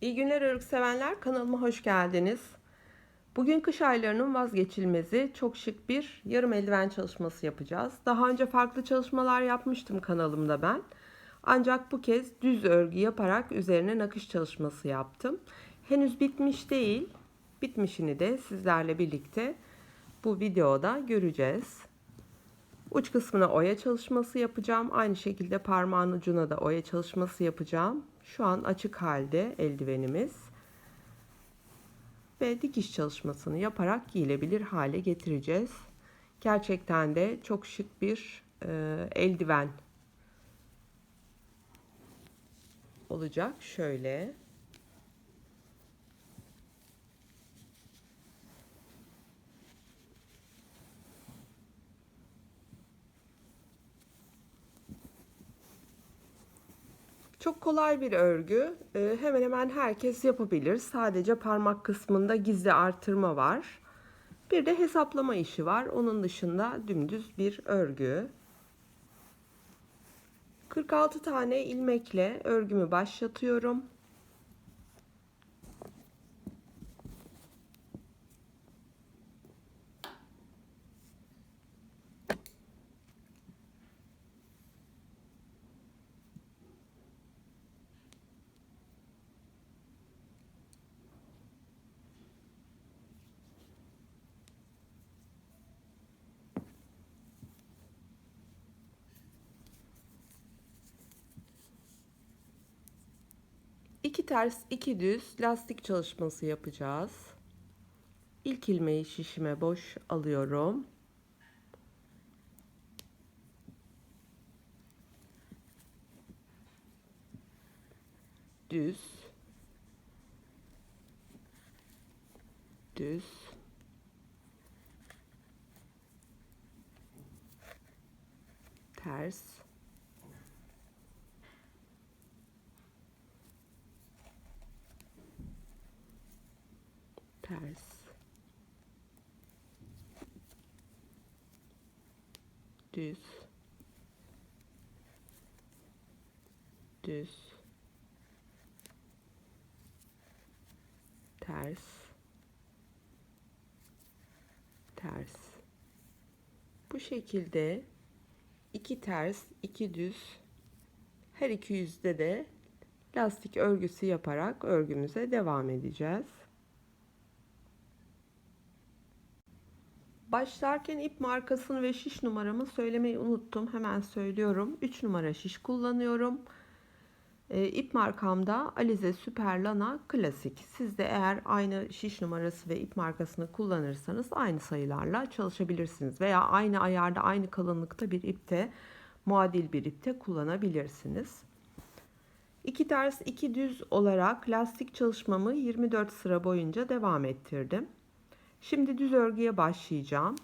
İyi günler örgü sevenler kanalıma hoş geldiniz. Bugün kış aylarının vazgeçilmezi çok şık bir yarım eldiven çalışması yapacağız. Daha önce farklı çalışmalar yapmıştım kanalımda ben. Ancak bu kez düz örgü yaparak üzerine nakış çalışması yaptım. Henüz bitmiş değil. Bitmişini de sizlerle birlikte bu videoda göreceğiz. Uç kısmına oya çalışması yapacağım. Aynı şekilde parmağın ucuna da oya çalışması yapacağım. Şu an açık halde eldivenimiz. Ve dikiş çalışmasını yaparak giyilebilir hale getireceğiz. Gerçekten de çok şık bir e, eldiven olacak. Şöyle. Çok kolay bir örgü. Ee, hemen hemen herkes yapabilir. Sadece parmak kısmında gizli artırma var. Bir de hesaplama işi var. Onun dışında dümdüz bir örgü. 46 tane ilmekle örgümü başlatıyorum. İki ters iki düz lastik çalışması yapacağız. İlk ilmeği şişime boş alıyorum. Düz. Düz. Ters. Ters. Düz. Düz. Ters. Ters. Bu şekilde iki ters iki düz her iki yüzde de lastik örgüsü yaparak örgümüze devam edeceğiz. Başlarken ip markasını ve şiş numaramı söylemeyi unuttum. Hemen söylüyorum. 3 numara şiş kullanıyorum. E, ip markamda Alize Super Lana Klasik. Siz de eğer aynı şiş numarası ve ip markasını kullanırsanız aynı sayılarla çalışabilirsiniz. Veya aynı ayarda aynı kalınlıkta bir ipte muadil bir ipte kullanabilirsiniz. 2 ters 2 düz olarak lastik çalışmamı 24 sıra boyunca devam ettirdim. Şimdi düz örgüye başlayacağım.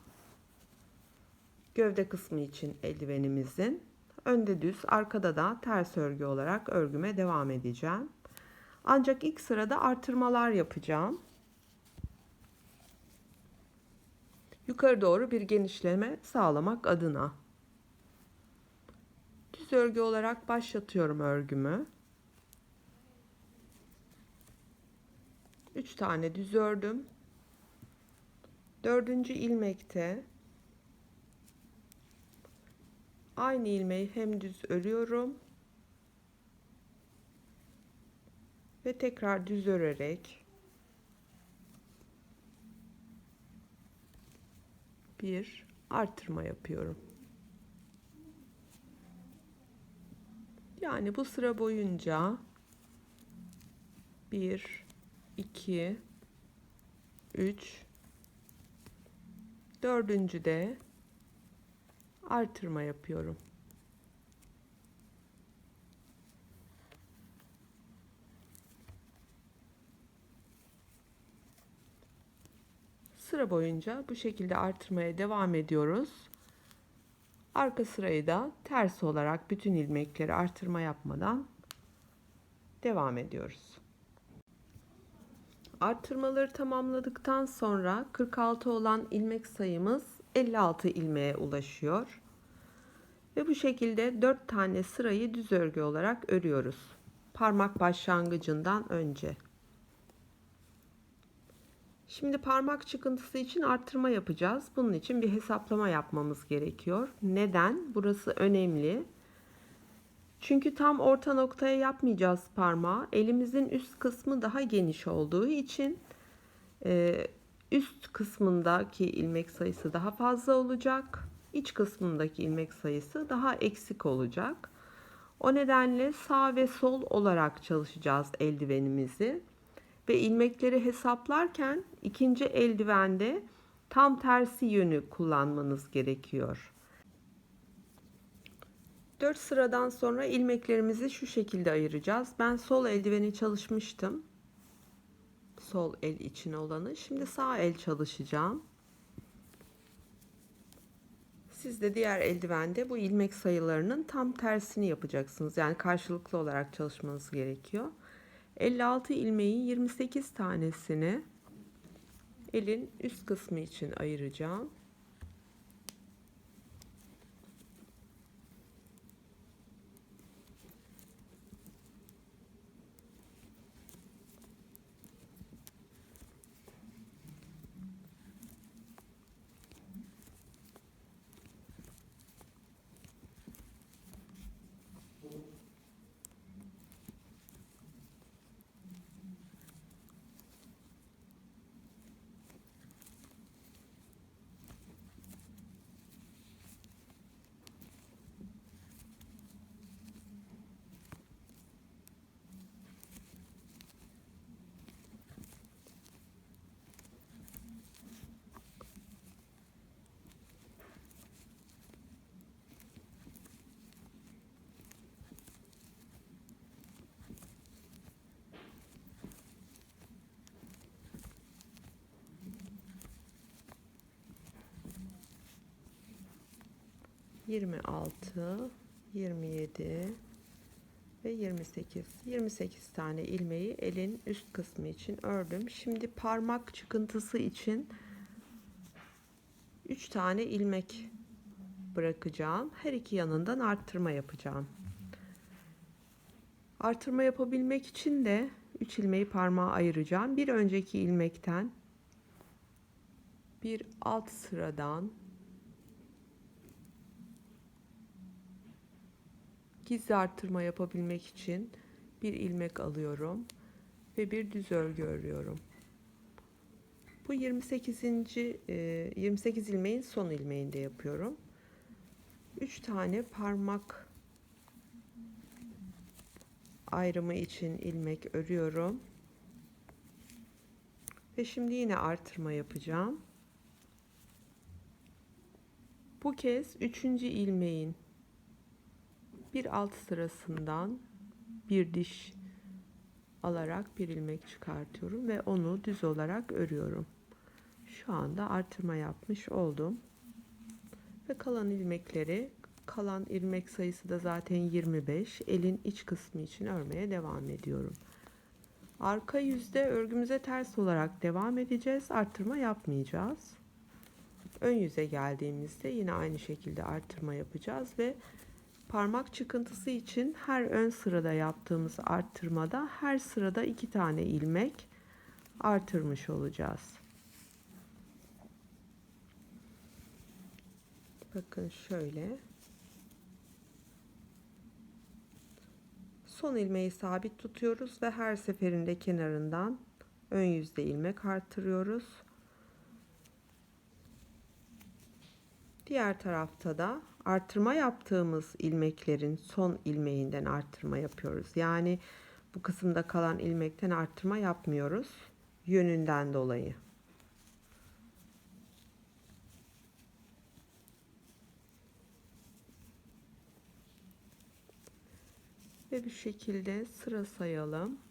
Gövde kısmı için eldivenimizin önde düz, arkada da ters örgü olarak örgüme devam edeceğim. Ancak ilk sırada artırmalar yapacağım. Yukarı doğru bir genişleme sağlamak adına. Düz örgü olarak başlatıyorum örgümü. 3 tane düz ördüm. Dördüncü ilmekte aynı ilmeği hem düz örüyorum ve tekrar düz örerek bir artırma yapıyorum. Yani bu sıra boyunca 1 2 3 Dördüncü de artırma yapıyorum. Sıra boyunca bu şekilde artırmaya devam ediyoruz. Arka sırayı da ters olarak bütün ilmekleri artırma yapmadan devam ediyoruz. Artırmaları tamamladıktan sonra 46 olan ilmek sayımız 56 ilmeğe ulaşıyor. Ve bu şekilde 4 tane sırayı düz örgü olarak örüyoruz. Parmak başlangıcından önce. Şimdi parmak çıkıntısı için artırma yapacağız. Bunun için bir hesaplama yapmamız gerekiyor. Neden? Burası önemli. Çünkü tam orta noktaya yapmayacağız parmağı. Elimizin üst kısmı daha geniş olduğu için e, üst kısmındaki ilmek sayısı daha fazla olacak. İç kısmındaki ilmek sayısı daha eksik olacak. O nedenle sağ ve sol olarak çalışacağız eldivenimizi. Ve ilmekleri hesaplarken ikinci eldivende tam tersi yönü kullanmanız gerekiyor. 4 sıradan sonra ilmeklerimizi şu şekilde ayıracağız. Ben sol eldiveni çalışmıştım. Sol el için olanı. Şimdi sağ el çalışacağım. Siz de diğer eldivende bu ilmek sayılarının tam tersini yapacaksınız. Yani karşılıklı olarak çalışmanız gerekiyor. 56 ilmeğin 28 tanesini elin üst kısmı için ayıracağım. Yirmi altı, yirmi yedi ve 28. 28 tane ilmeği elin üst kısmı için ördüm. Şimdi parmak çıkıntısı için 3 tane ilmek bırakacağım. Her iki yanından arttırma yapacağım. Artırma yapabilmek için de 3 ilmeği parmağa ayıracağım. Bir önceki ilmekten bir alt sıradan gizli arttırma yapabilmek için bir ilmek alıyorum ve bir düz örgü örüyorum. Bu 28. 28 ilmeğin son ilmeğinde yapıyorum. 3 tane parmak ayrımı için ilmek örüyorum. Ve şimdi yine artırma yapacağım. Bu kez 3. ilmeğin bir alt sırasından bir diş alarak bir ilmek çıkartıyorum ve onu düz olarak örüyorum. Şu anda artırma yapmış oldum. Ve kalan ilmekleri kalan ilmek sayısı da zaten 25. Elin iç kısmı için örmeye devam ediyorum. Arka yüzde örgümüze ters olarak devam edeceğiz. Artırma yapmayacağız. Ön yüze geldiğimizde yine aynı şekilde artırma yapacağız ve Parmak çıkıntısı için her ön sırada yaptığımız arttırmada her sırada iki tane ilmek artırmış olacağız. Bakın şöyle. Son ilmeği sabit tutuyoruz ve her seferinde kenarından ön yüzde ilmek artırıyoruz. Diğer tarafta da artırma yaptığımız ilmeklerin son ilmeğinden artırma yapıyoruz. Yani bu kısımda kalan ilmekten artırma yapmıyoruz yönünden dolayı. Ve bir şekilde sıra sayalım.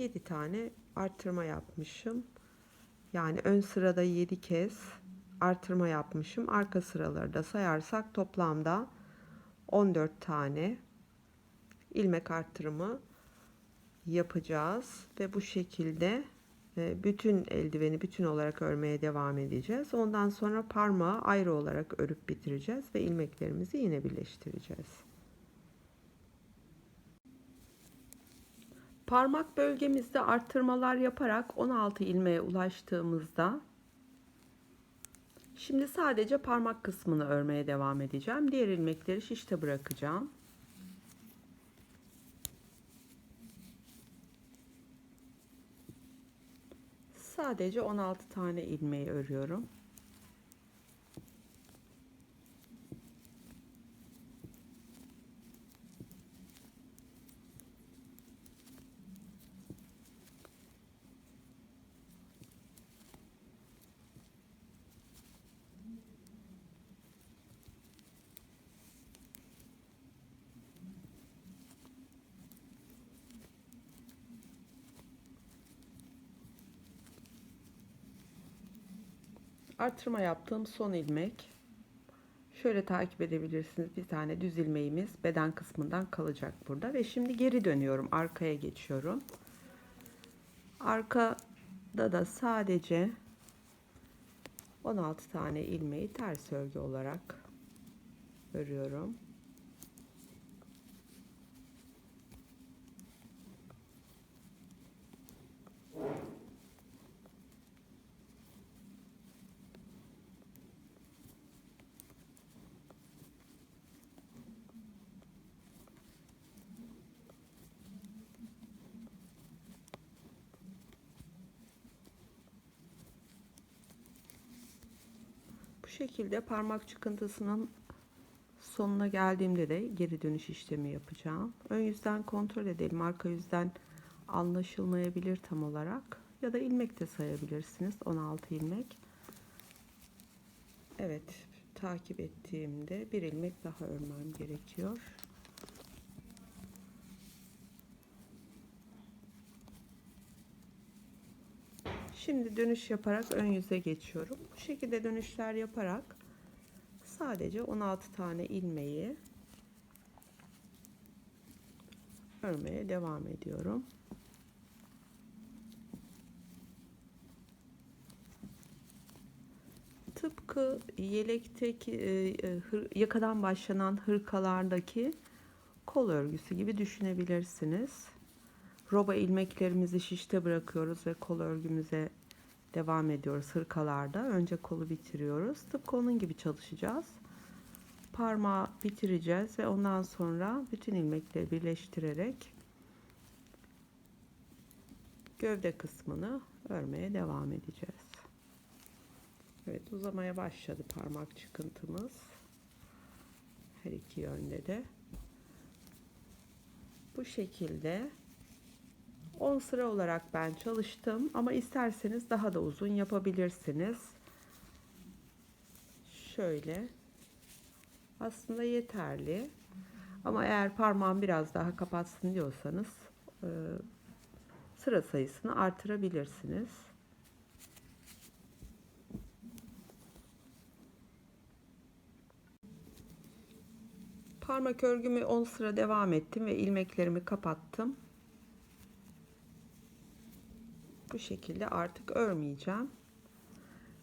7 tane artırma yapmışım. Yani ön sırada 7 kez artırma yapmışım. Arka sıraları da sayarsak toplamda 14 tane ilmek artırımı yapacağız ve bu şekilde e, bütün eldiveni bütün olarak örmeye devam edeceğiz. Ondan sonra parmağı ayrı olarak örüp bitireceğiz ve ilmeklerimizi yine birleştireceğiz. Parmak bölgemizde arttırmalar yaparak 16 ilmeğe ulaştığımızda şimdi sadece parmak kısmını örmeye devam edeceğim. Diğer ilmekleri şişte bırakacağım. Sadece 16 tane ilmeği örüyorum. Artırma yaptığım son ilmek. Şöyle takip edebilirsiniz. Bir tane düz ilmeğimiz beden kısmından kalacak burada. Ve şimdi geri dönüyorum. Arkaya geçiyorum. Arkada da sadece 16 tane ilmeği ters örgü olarak örüyorum. Şekilde parmak çıkıntısının sonuna geldiğimde de geri dönüş işlemi yapacağım. Ön yüzden kontrol edelim. Arka yüzden anlaşılmayabilir tam olarak. Ya da ilmek de sayabilirsiniz. 16 ilmek. Evet. Takip ettiğimde bir ilmek daha örmem gerekiyor. Şimdi dönüş yaparak ön yüze geçiyorum. Bu şekilde dönüşler yaparak sadece 16 tane ilmeği örmeye devam ediyorum. Tıpkı yelekteki e, e, yakadan başlanan hırkalardaki kol örgüsü gibi düşünebilirsiniz. Roba ilmeklerimizi şişte bırakıyoruz ve kol örgümüze devam ediyoruz hırkalarda. Önce kolu bitiriyoruz. Tıpkı onun gibi çalışacağız. Parmağı bitireceğiz ve ondan sonra bütün ilmekleri birleştirerek gövde kısmını örmeye devam edeceğiz. Evet uzamaya başladı parmak çıkıntımız. Her iki yönde de. Bu şekilde 10 sıra olarak ben çalıştım ama isterseniz daha da uzun yapabilirsiniz. Şöyle. Aslında yeterli. Ama eğer parmağım biraz daha kapatsın diyorsanız e, sıra sayısını artırabilirsiniz. Parmak örgümü 10 sıra devam ettim ve ilmeklerimi kapattım. Bu şekilde artık örmeyeceğim.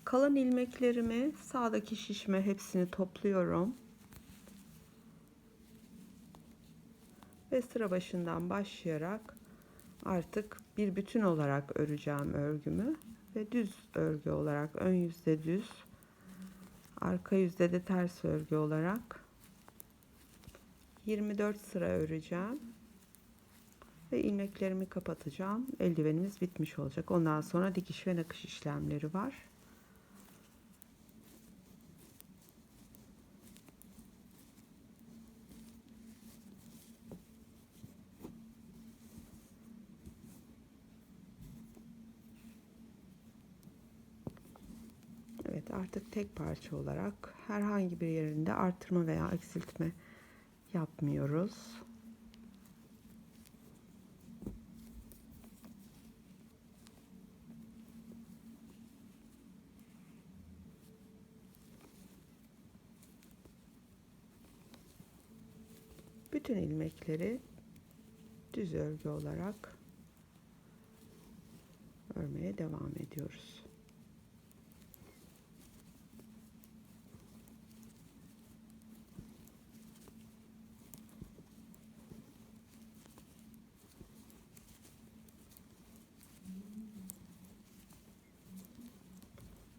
Kalan ilmeklerimi sağdaki şişme hepsini topluyorum. Ve sıra başından başlayarak artık bir bütün olarak öreceğim örgümü ve düz örgü olarak ön yüzde düz arka yüzde de ters örgü olarak 24 sıra öreceğim ve ilmeklerimi kapatacağım. Eldivenimiz bitmiş olacak. Ondan sonra dikiş ve nakış işlemleri var. Evet artık tek parça olarak herhangi bir yerinde artırma veya eksiltme yapmıyoruz. Bütün ilmekleri düz örgü olarak örmeye devam ediyoruz.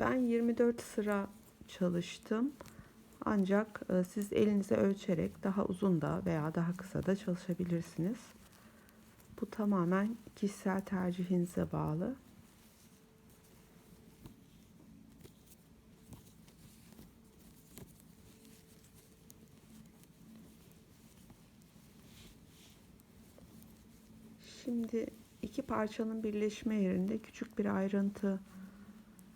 Ben 24 sıra çalıştım. Ancak e, siz elinize ölçerek daha uzun da veya daha kısa da çalışabilirsiniz. Bu tamamen kişisel tercihinize bağlı. Şimdi iki parçanın birleşme yerinde küçük bir ayrıntı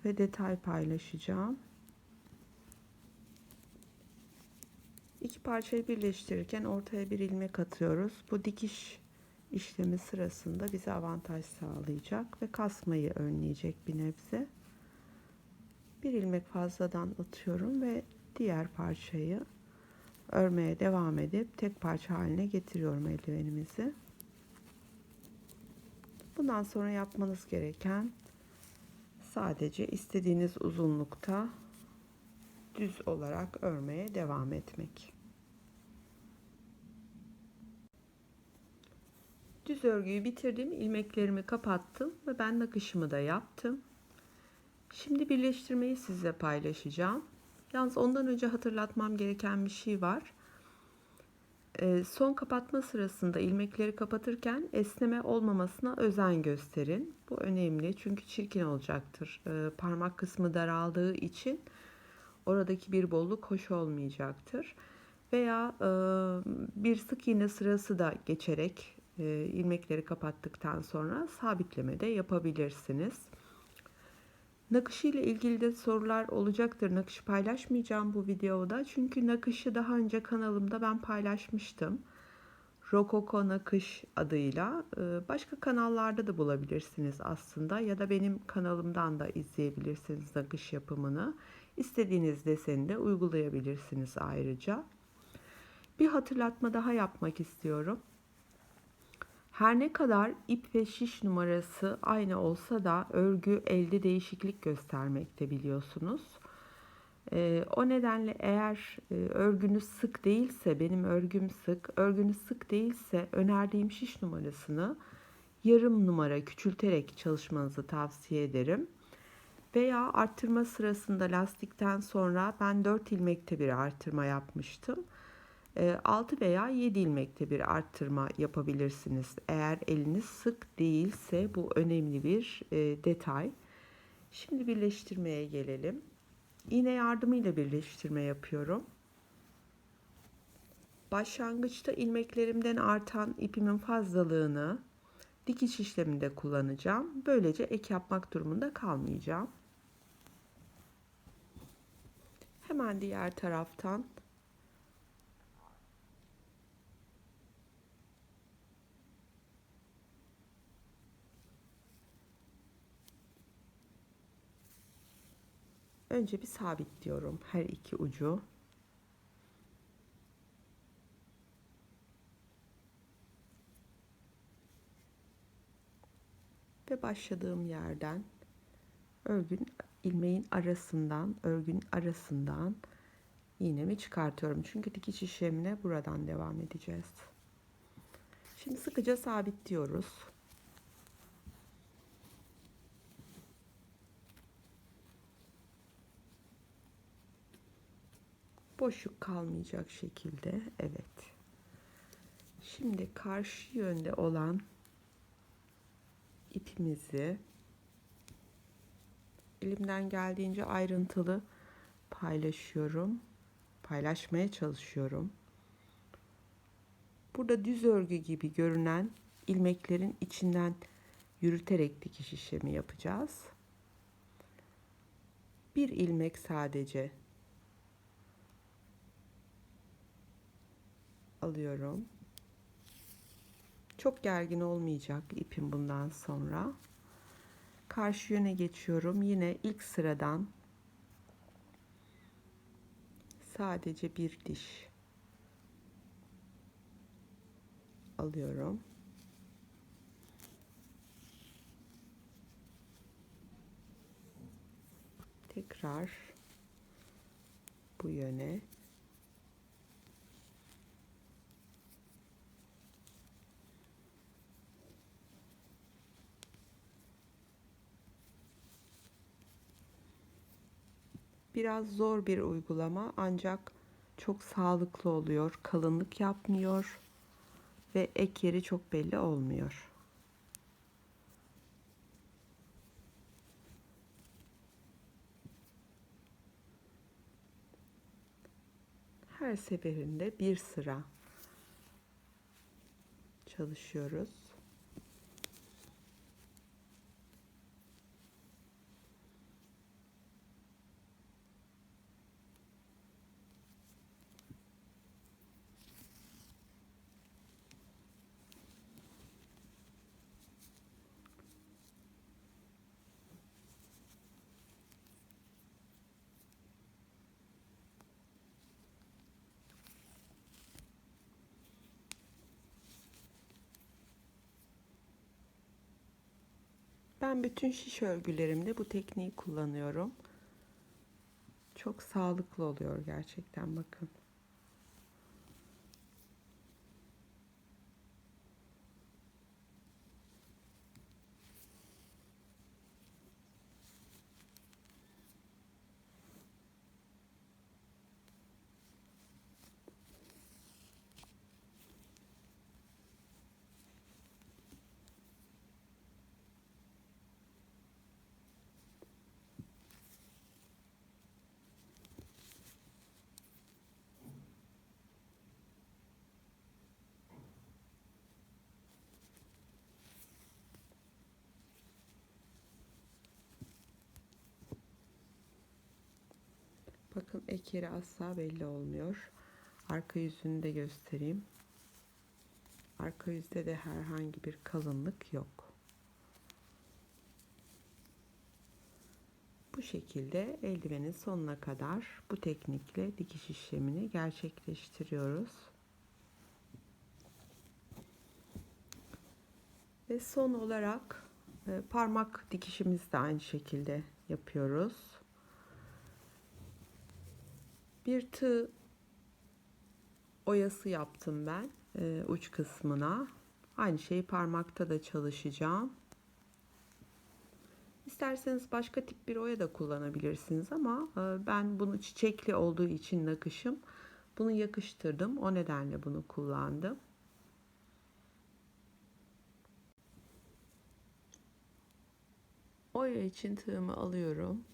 ve detay paylaşacağım. Parçayı birleştirirken ortaya bir ilmek atıyoruz. Bu dikiş işlemi sırasında bize avantaj sağlayacak ve kasmayı önleyecek bir nebze. Bir ilmek fazladan atıyorum ve diğer parçayı örmeye devam edip tek parça haline getiriyorum eldivenimizi. Bundan sonra yapmanız gereken sadece istediğiniz uzunlukta düz olarak örmeye devam etmek. Düz örgüyü bitirdim. ilmeklerimi kapattım ve ben nakışımı da yaptım. Şimdi birleştirmeyi size paylaşacağım. Yalnız ondan önce hatırlatmam gereken bir şey var. Ee, son kapatma sırasında ilmekleri kapatırken esneme olmamasına özen gösterin. Bu önemli çünkü çirkin olacaktır. Ee, parmak kısmı daraldığı için oradaki bir bolluk hoş olmayacaktır. Veya e, bir sık iğne sırası da geçerek e, ilmekleri kapattıktan sonra sabitleme de yapabilirsiniz. Nakışı ile ilgili de sorular olacaktır. Nakışı paylaşmayacağım bu videoda. Çünkü nakışı daha önce kanalımda ben paylaşmıştım. Rokoko Nakış adıyla. Başka kanallarda da bulabilirsiniz aslında. Ya da benim kanalımdan da izleyebilirsiniz nakış yapımını. İstediğiniz deseni de uygulayabilirsiniz ayrıca. Bir hatırlatma daha yapmak istiyorum. Her ne kadar ip ve şiş numarası aynı olsa da örgü elde değişiklik göstermekte biliyorsunuz. Ee, o nedenle eğer e, örgünüz sık değilse, benim örgüm sık, örgünüz sık değilse önerdiğim şiş numarasını yarım numara küçülterek çalışmanızı tavsiye ederim. Veya arttırma sırasında lastikten sonra ben 4 ilmekte bir arttırma yapmıştım. 6 ee, veya 7 ilmekte bir arttırma yapabilirsiniz. Eğer eliniz sık değilse bu önemli bir e, detay. Şimdi birleştirmeye gelelim. İğne yardımıyla birleştirme yapıyorum. Başlangıçta ilmeklerimden artan ipimin fazlalığını dikiş işleminde kullanacağım. Böylece ek yapmak durumunda kalmayacağım. Hemen diğer taraftan Önce bir sabitliyorum her iki ucu. Ve başladığım yerden örgün ilmeğin arasından, örgün arasından iğnemi çıkartıyorum. Çünkü dikiş işlemine buradan devam edeceğiz. Şimdi sıkıca sabitliyoruz. Boşluk kalmayacak şekilde evet. Şimdi karşı yönde olan ipimizi elimden geldiğince ayrıntılı paylaşıyorum paylaşmaya çalışıyorum. Burada düz örgü gibi görünen ilmeklerin içinden yürüterek dikiş işlemi yapacağız. Bir ilmek sadece alıyorum. Çok gergin olmayacak ipim bundan sonra. Karşı yöne geçiyorum. Yine ilk sıradan sadece bir diş alıyorum. Tekrar bu yöne Biraz zor bir uygulama ancak çok sağlıklı oluyor. Kalınlık yapmıyor ve ek yeri çok belli olmuyor. Her seferinde bir sıra çalışıyoruz. Ben bütün şiş örgülerimde bu tekniği kullanıyorum. Çok sağlıklı oluyor gerçekten bakın. Bakın ek yeri asla belli olmuyor. Arka yüzünü de göstereyim. Arka yüzde de herhangi bir kalınlık yok. Bu şekilde eldivenin sonuna kadar bu teknikle dikiş işlemini gerçekleştiriyoruz. Ve son olarak e, parmak dikişimizi de aynı şekilde yapıyoruz. Bir tığ oyası yaptım ben e, uç kısmına. Aynı şeyi parmakta da çalışacağım. İsterseniz başka tip bir oya da kullanabilirsiniz ama e, ben bunu çiçekli olduğu için nakışım bunu yakıştırdım. O nedenle bunu kullandım. Oya için tığımı alıyorum.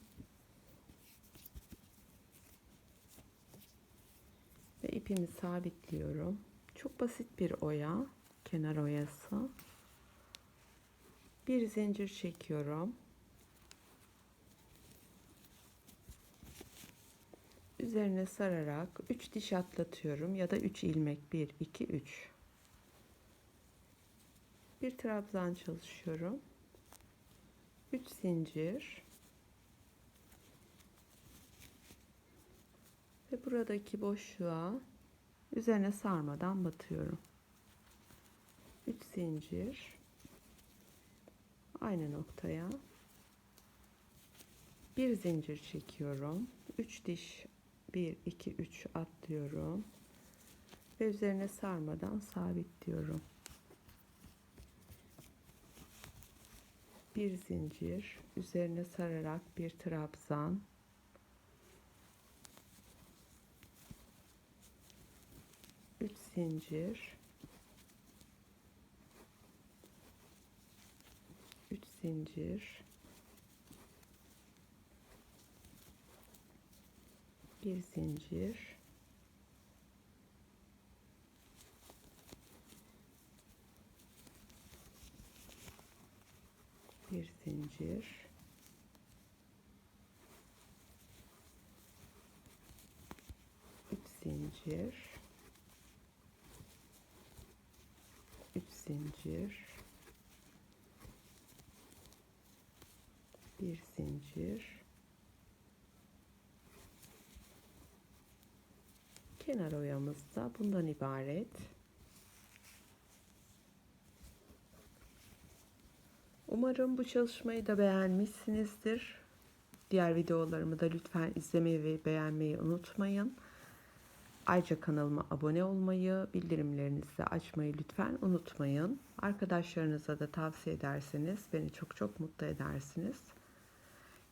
Ve ipimi sabitliyorum. Çok basit bir oya. Kenar oyası. Bir zincir çekiyorum. Üzerine sararak 3 diş atlatıyorum ya da 3 ilmek 1 2 3. Bir trabzan çalışıyorum. 3 zincir. Ve buradaki boşluğa üzerine sarmadan batıyorum. 3 zincir aynı noktaya bir zincir çekiyorum. 3 diş 1 2 3 atlıyorum ve üzerine sarmadan sabitliyorum. Bir zincir üzerine sararak bir trabzan 3 zincir. 3 zincir. Bir zincir. Bir zincir. Üç zincir üç zincir. Bir zincir. Kenar oyamız da bundan ibaret. Umarım bu çalışmayı da beğenmişsinizdir. Diğer videolarımı da lütfen izlemeyi ve beğenmeyi unutmayın. Ayrıca kanalıma abone olmayı, bildirimlerinizi açmayı lütfen unutmayın. Arkadaşlarınıza da tavsiye ederseniz beni çok çok mutlu edersiniz.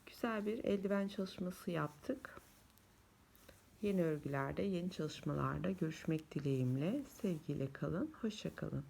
Güzel bir eldiven çalışması yaptık. Yeni örgülerde, yeni çalışmalarda görüşmek dileğimle. Sevgiyle kalın, hoşça kalın.